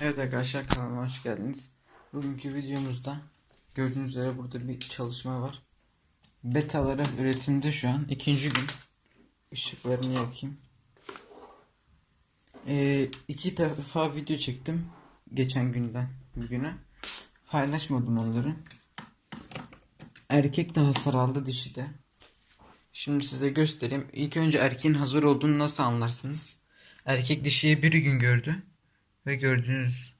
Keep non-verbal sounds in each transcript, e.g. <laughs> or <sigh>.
Evet arkadaşlar kanalıma hoş geldiniz. Bugünkü videomuzda gördüğünüz üzere burada bir çalışma var. Betaları üretimde şu an ikinci gün. Işıklarını yakayım. Ee, iki defa video çektim geçen günden bugüne. Paylaşmadım onları. Erkek de hasar aldı dişi de. Şimdi size göstereyim. İlk önce erkeğin hazır olduğunu nasıl anlarsınız? Erkek dişiyi bir gün gördü. Ve gördüğünüz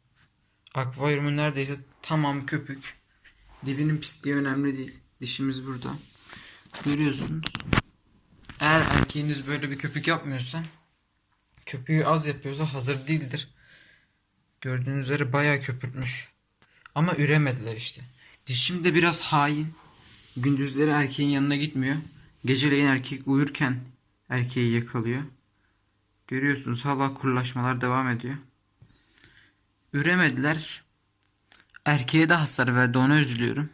akvaryumun neredeyse tamam köpük. Dibinin pisliği önemli değil. Dişimiz burada. Görüyorsunuz. Eğer erkeğiniz böyle bir köpük yapmıyorsa köpüğü az yapıyorsa hazır değildir. Gördüğünüz üzere bayağı köpürtmüş. Ama üremediler işte. Dişim de biraz hain. Gündüzleri erkeğin yanına gitmiyor. Geceleyin erkek uyurken erkeği yakalıyor. Görüyorsunuz hala kurulaşmalar devam ediyor. Üremediler. Erkeğe de hasar verdi ona üzülüyorum.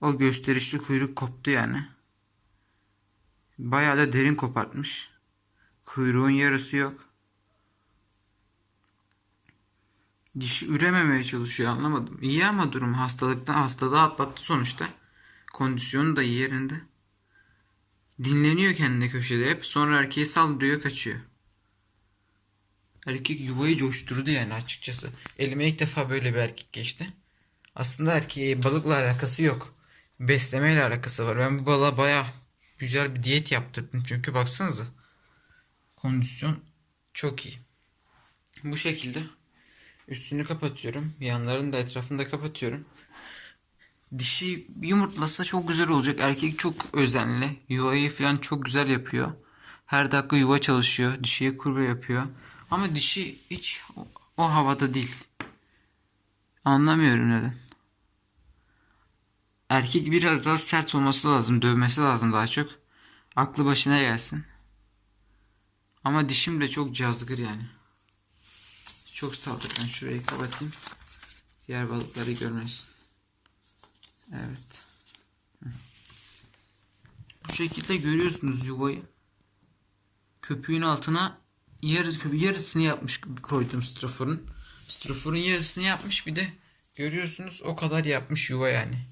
O gösterişli kuyruk koptu yani. Bayağı da derin kopartmış. Kuyruğun yarısı yok. Dişi ürememeye çalışıyor anlamadım. İyi ama durum hastalıktan hastalığı atlattı sonuçta. Kondisyonu da iyi yerinde. Dinleniyor kendine köşede hep. Sonra erkeği saldırıyor kaçıyor. Erkek yuvayı coşturdu yani açıkçası. Elime ilk defa böyle bir erkek geçti. Aslında erkeğe balıkla alakası yok. Beslemeyle alakası var. Ben bu balığa baya güzel bir diyet yaptırdım. Çünkü baksanıza. Kondisyon çok iyi. Bu şekilde üstünü kapatıyorum. Yanlarını da etrafını da kapatıyorum. Dişi yumurtlasa çok güzel olacak. Erkek çok özenli. Yuvayı falan çok güzel yapıyor. Her dakika yuva çalışıyor. Dişiye kurbe yapıyor. Ama dişi hiç o, o havada değil. Anlamıyorum neden. Erkek biraz daha sert olması lazım. Dövmesi lazım daha çok. Aklı başına gelsin. Ama dişim de çok cazgır yani. Çok saldırgan. Şurayı kapatayım. Diğer balıkları görmesin. Evet. Bu şekilde görüyorsunuz yuvayı. Köpüğün altına yarı, yarısını yapmış koydum stroforun. Stroforun yarısını yapmış bir de görüyorsunuz o kadar yapmış yuva yani.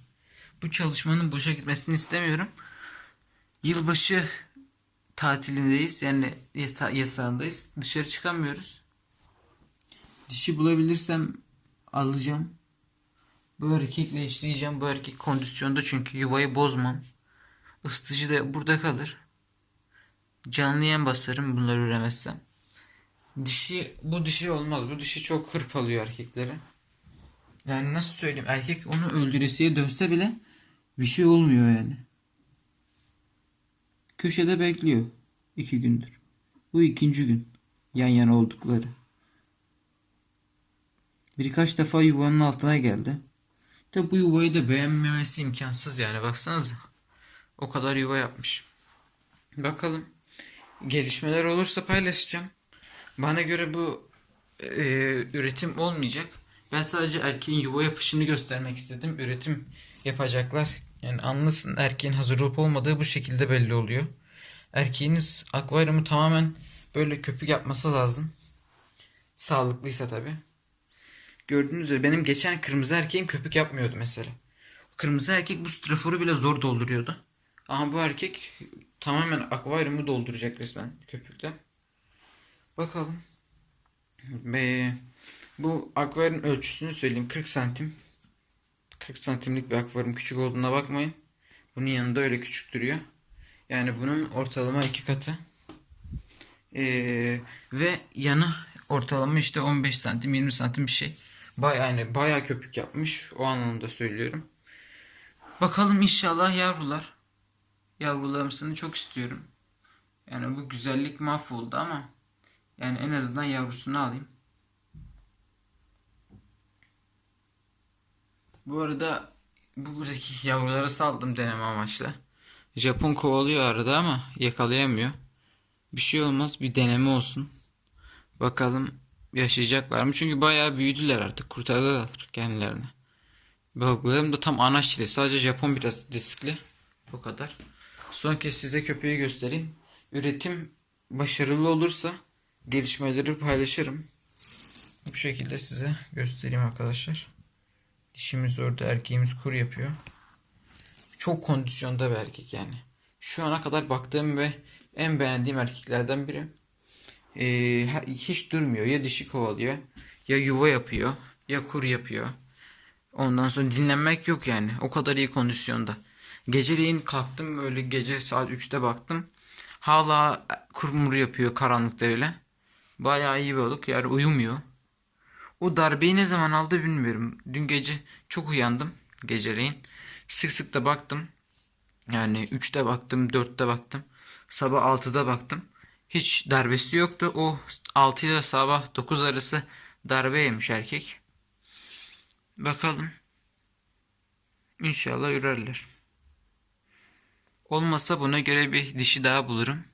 Bu çalışmanın boşa gitmesini istemiyorum. Yılbaşı tatilindeyiz. Yani yasa yasağındayız. Dışarı çıkamıyoruz. Dişi bulabilirsem alacağım. Bu erkekle işleyeceğim. Bu erkek kondisyonda çünkü yuvayı bozmam. Isıtıcı da burada kalır. Canlı yem basarım bunları üremezsem. Dişi bu dişi olmaz. Bu dişi çok hırpalıyor erkekleri. Yani nasıl söyleyeyim erkek onu öldüresiye dönse bile bir şey olmuyor yani. Köşede bekliyor. iki gündür. Bu ikinci gün. Yan yana oldukları. Birkaç defa yuvanın altına geldi. De bu yuvayı da beğenmemesi imkansız yani baksanıza. O kadar yuva yapmış. Bakalım. Gelişmeler olursa paylaşacağım. Bana göre bu e, üretim olmayacak. Ben sadece erkeğin yuva yapışını göstermek istedim. Üretim yapacaklar. Yani anlasın erkeğin hazır olup olmadığı bu şekilde belli oluyor. Erkeğiniz akvaryumu tamamen böyle köpük yapması lazım. Sağlıklıysa tabi. Gördüğünüz üzere benim geçen kırmızı erkeğim köpük yapmıyordu mesela. Kırmızı erkek bu straforu bile zor dolduruyordu. Ama bu erkek tamamen akvaryumu dolduracak resmen köpükle. Bakalım. Ve bu akvaryum ölçüsünü söyleyeyim. 40 santim. 40 santimlik bir akvaryum küçük olduğuna bakmayın. Bunun yanında öyle küçük duruyor. Yani bunun ortalama iki katı. Ee, ve yanı ortalama işte 15 santim 20 santim bir şey. Baya yani baya köpük yapmış. O anlamda söylüyorum. Bakalım inşallah yavrular. Yavrularımsını çok istiyorum. Yani bu güzellik mahvoldu ama yani en azından yavrusunu alayım. Bu arada buradaki <laughs> yavruları saldım deneme amaçlı. Japon kovalıyor arada ama yakalayamıyor. Bir şey olmaz bir deneme olsun. Bakalım yaşayacaklar mı? Çünkü bayağı büyüdüler artık. Kurtardılar kendilerini. Balıklarım da tam ana çile. Sadece Japon biraz riskli. O kadar. Son kez size köpeği göstereyim. Üretim başarılı olursa gelişmeleri paylaşırım. Bu şekilde size göstereyim arkadaşlar. Dişimiz orada erkeğimiz kur yapıyor. Çok kondisyonda bir erkek yani. Şu ana kadar baktığım ve en beğendiğim erkeklerden biri. Ee, hiç durmuyor. Ya dişi kovalıyor. Ya yuva yapıyor. Ya kur yapıyor. Ondan sonra dinlenmek yok yani. O kadar iyi kondisyonda. Geceleyin kalktım öyle gece saat 3'te baktım. Hala kurmur yapıyor karanlıkta öyle. Bayağı iyi bir balık. Yani uyumuyor. O darbeyi ne zaman aldı bilmiyorum. Dün gece çok uyandım geceleyin. Sık sık da baktım. Yani 3'te baktım, 4'te baktım. Sabah 6'da baktım. Hiç darbesi yoktu. O 6 ile sabah 9 arası darbe yemiş erkek. Bakalım. İnşallah ürerler. Olmasa buna göre bir dişi daha bulurum.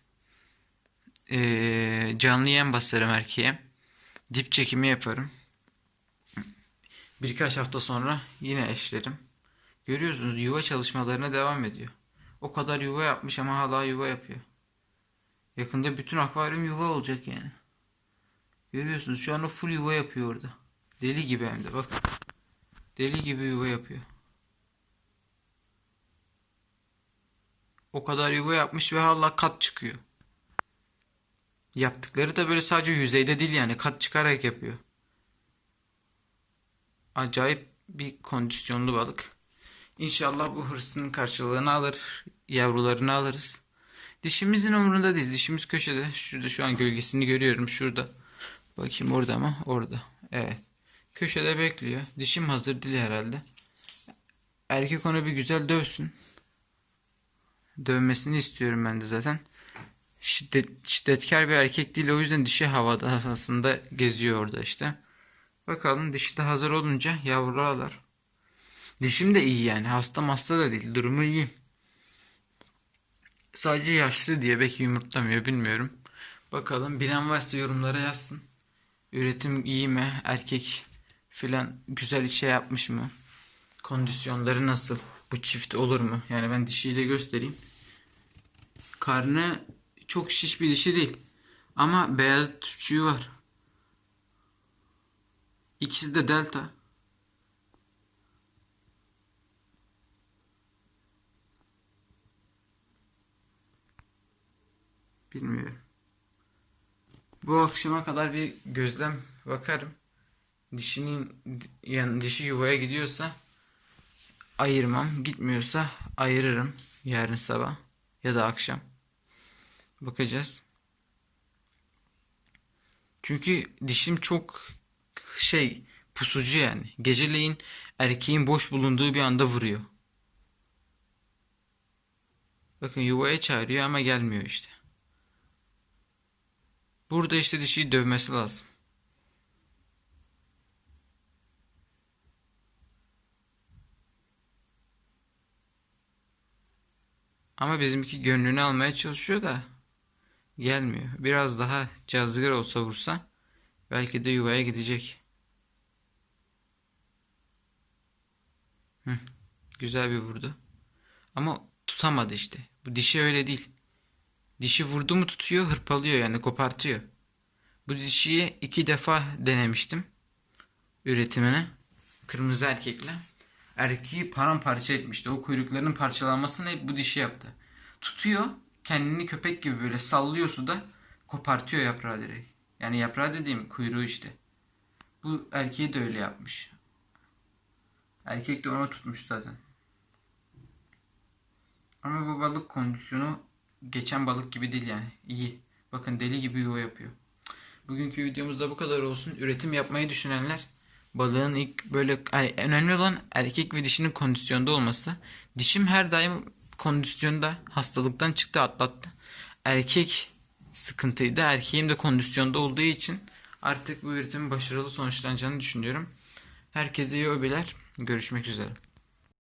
Ee, canlı yem basarım erkeğe. Dip çekimi yaparım. Birkaç hafta sonra yine eşlerim. Görüyorsunuz yuva çalışmalarına devam ediyor. O kadar yuva yapmış ama hala yuva yapıyor. Yakında bütün akvaryum yuva olacak yani. Görüyorsunuz şu an o full yuva yapıyor orada. Deli gibi hem de bakın. Deli gibi yuva yapıyor. O kadar yuva yapmış ve hala kat çıkıyor. Yaptıkları da böyle sadece yüzeyde değil yani kat çıkarak yapıyor. Acayip bir kondisyonlu balık. İnşallah bu hırsının karşılığını alır. Yavrularını alırız. Dişimizin umurunda değil. Dişimiz köşede. Şurada şu an gölgesini görüyorum. Şurada. Bakayım orada mı? Orada. Evet. Köşede bekliyor. Dişim hazır değil herhalde. Erkek onu bir güzel dövsün. Dövmesini istiyorum ben de zaten. Şiddet, şiddetkar bir erkek değil. O yüzden dişi havada aslında geziyor orada işte. Bakalım dişi de hazır olunca yavru alır. Dişim de iyi yani. Hasta hasta da değil. Durumu iyi. Sadece yaşlı diye belki yumurtlamıyor bilmiyorum. Bakalım bilen varsa yorumlara yazsın. Üretim iyi mi? Erkek filan güzel şey yapmış mı? Kondisyonları nasıl? Bu çift olur mu? Yani ben dişiyle göstereyim. Karnı çok şiş bir dişi değil. Ama beyaz tüpçüğü var. İkisi de delta. Bilmiyorum. Bu akşama kadar bir gözlem bakarım. Dişinin yani dişi yuvaya gidiyorsa ayırmam. Gitmiyorsa ayırırım yarın sabah ya da akşam. Bakacağız. Çünkü dişim çok şey pusucu yani. Geceleyin erkeğin boş bulunduğu bir anda vuruyor. Bakın yuvaya çağırıyor ama gelmiyor işte. Burada işte dişiyi dövmesi lazım. Ama bizimki gönlünü almaya çalışıyor da gelmiyor. Biraz daha cazgır olsa vursa belki de yuvaya gidecek. Hı, güzel bir vurdu. Ama tutamadı işte. Bu dişi öyle değil. Dişi vurdu mu tutuyor, hırpalıyor yani kopartıyor. Bu dişiyi iki defa denemiştim üretimine. Kırmızı erkekle. Erkeği paramparça etmişti. O kuyruklarının parçalanmasını hep bu dişi yaptı. Tutuyor, kendini köpek gibi böyle sallıyor suda, kopartıyor yaprağı direkt. Yani yaprağı dediğim kuyruğu işte. Bu erkeği de öyle yapmış. Erkek de onu tutmuş zaten. Ama bu balık kondisyonu geçen balık gibi değil yani. İyi. Bakın deli gibi yuva yapıyor. Bugünkü videomuzda bu kadar olsun. Üretim yapmayı düşünenler balığın ilk böyle yani önemli olan erkek ve dişinin kondisyonda olması. Dişim her daim kondisyonda hastalıktan çıktı atlattı. Erkek sıkıntıydı. Erkeğim de kondisyonda olduğu için artık bu üretimin başarılı sonuçlanacağını düşünüyorum. Herkese iyi öbiler. Görüşmek üzere.